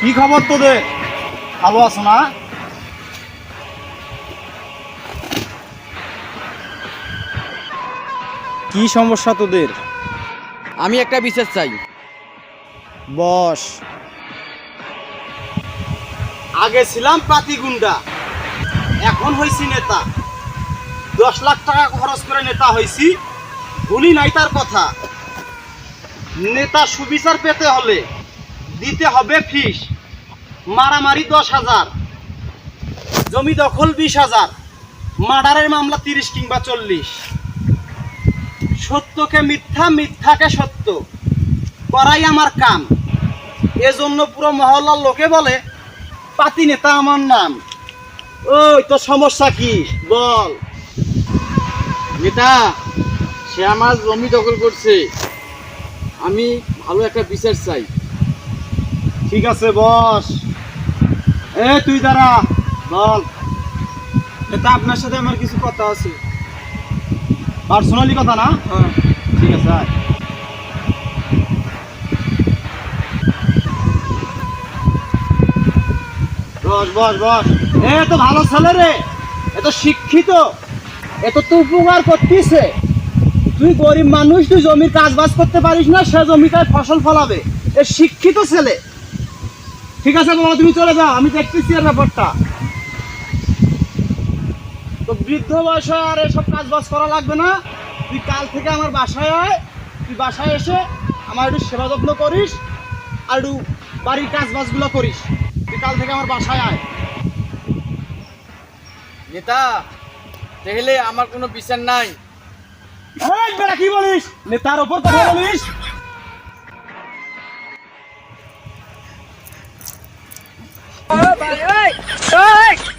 কি খবর তোদের? ভালো আছো না? কি সমস্যা তোদের? আমি একটা বিচার চাই। বস। আগে ছিলাম পাতি গুন্ডা এখন হইছি নেতা। দশ লাখ টাকা খরচ করে নেতা হইছি ভুলি নাই তার কথা। নেতা সুবিচার পেতে হলে দিতে হবে ফিস। মারামারি দশ হাজার, জমি দখল বিশ হাজার, মার্ডারের মামলা তিরিশ কিংবা চল্লিশ। সত্যকে মিথ্যা, মিথ্যাকে সত্য, করাই আমার কাম। এজন্য পুরো মহল্লার লোকে বলে, পাতি নেতা আমার নাম। ওই তো সমস্যা কি? বল। নেতা, সে আমার জমি দখল করছে। আমি ভালো একটা বিচার চাই। ঠিক আছে বস। এ তুই দাঁড়া বল। এটা আপনার সাথে আমার কিছু কথা আছে। পার্সোনালি কথা না? হ্যাঁ। ঠিক আছে। বস বস বস। এ তো ভালো ছেলে রে। এ তো শিক্ষিত। এ তো তো উপকার করতিছে। তুই গরিব মানুষ তুই জমির কাজ বাজ করতে পারিস না সে জমিতে ফসল ফলাবে। এ শিক্ষিত ছেলে। ঠিক আছে বাবা তুমি চলে যাও, আমি দেখতেছি এর ব্যাপারটা। তো বৃদ্ধ বয়সে আর এসব কাজ বাজ করা লাগবে না। তুই কাল থেকে আমার বাসায় আয়, তুই বাসায় এসে আমার একটু সেবা যত্ন করিস আর একটু বাড়ির কাজ বাজগুলো করিস। তুই কাল থেকে আমার বাসায় আয়। নেতা, দেখলে আমার কোনো বিচার নাই। কি বলিস? নেতার ওপর কথা বলিস? ભાઈ